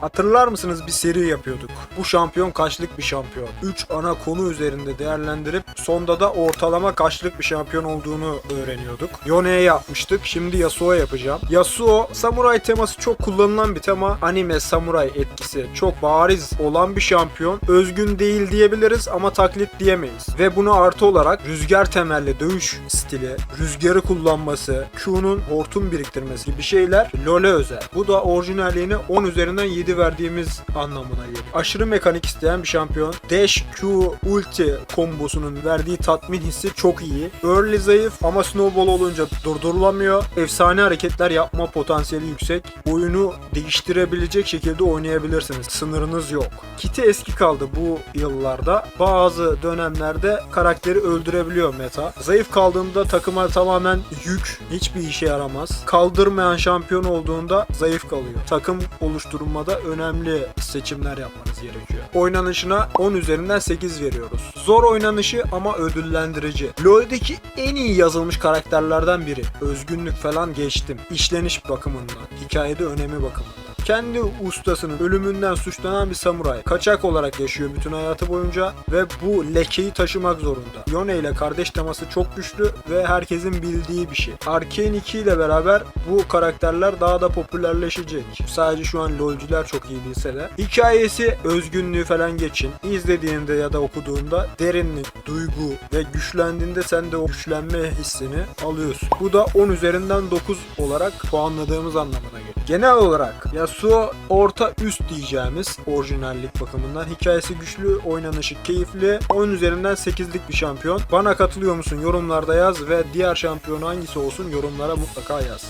Hatırlar mısınız bir seri yapıyorduk. Bu şampiyon kaçlık bir şampiyon. 3 ana konu üzerinde değerlendirip sonda da ortalama kaçlık bir şampiyon olduğunu öğreniyorduk. Yone'ye yapmıştık. Şimdi Yasuo yapacağım. Yasuo samuray teması çok kullanılan bir tema. Anime samuray etkisi çok bariz olan bir şampiyon. Özgün değil diyebiliriz ama taklit diyemeyiz. Ve bunu artı olarak rüzgar temelli dövüş stili, rüzgarı kullanması, Q'nun hortum biriktirmesi gibi şeyler LoL'e özel. Bu da orijinalliğine 10 üzerinden 7 verdiğimiz anlamına geliyor. Aşırı mekanik isteyen bir şampiyon. Dash Q ulti kombosunun verdiği tatmin hissi çok iyi. Early zayıf ama snowball olunca durdurulamıyor. Efsane hareketler yapma potansiyeli yüksek. Oyunu değiştirebilecek şekilde oynayabilirsiniz. Sınırınız yok. Kiti eski kaldı bu yıllarda. Bazı dönemlerde karakteri öldürebiliyor meta. Zayıf kaldığında takıma tamamen yük. Hiçbir işe yaramaz. Kaldırmayan şampiyon olduğunda zayıf kalıyor. Takım oluşturmada önemli seçimler yapmanız gerekiyor. Oynanışına 10 üzerinden 8 veriyoruz. Zor oynanışı ama ödüllendirici. LoL'deki en iyi yazılmış karakterlerden biri. Özgünlük falan geçtim. İşleniş bakımından, hikayede önemi bakımından. Kendi ustasının ölümünden suçlanan bir samuray. Kaçak olarak yaşıyor bütün hayatı boyunca ve bu lekeyi taşımak zorunda. Yone ile kardeş teması çok güçlü ve herkesin bildiği bir şey. Arcane 2 ile beraber bu karakterler daha da popülerleşecek. Sadece şu an LoL'cüler çok iyi bilse de. Hikayesi, özgünlüğü falan geçin. İzlediğinde ya da okuduğunda derinlik, duygu ve güçlendiğinde sen de o güçlenme hissini alıyorsun. Bu da 10 üzerinden 9 olarak puanladığımız anlamına geliyor. Genel olarak Yasuo orta üst diyeceğimiz orijinallik bakımından hikayesi güçlü, oynanışı keyifli. 10 üzerinden 8'lik bir şampiyon. Bana katılıyor musun? Yorumlarda yaz ve diğer şampiyon hangisi olsun yorumlara mutlaka yaz.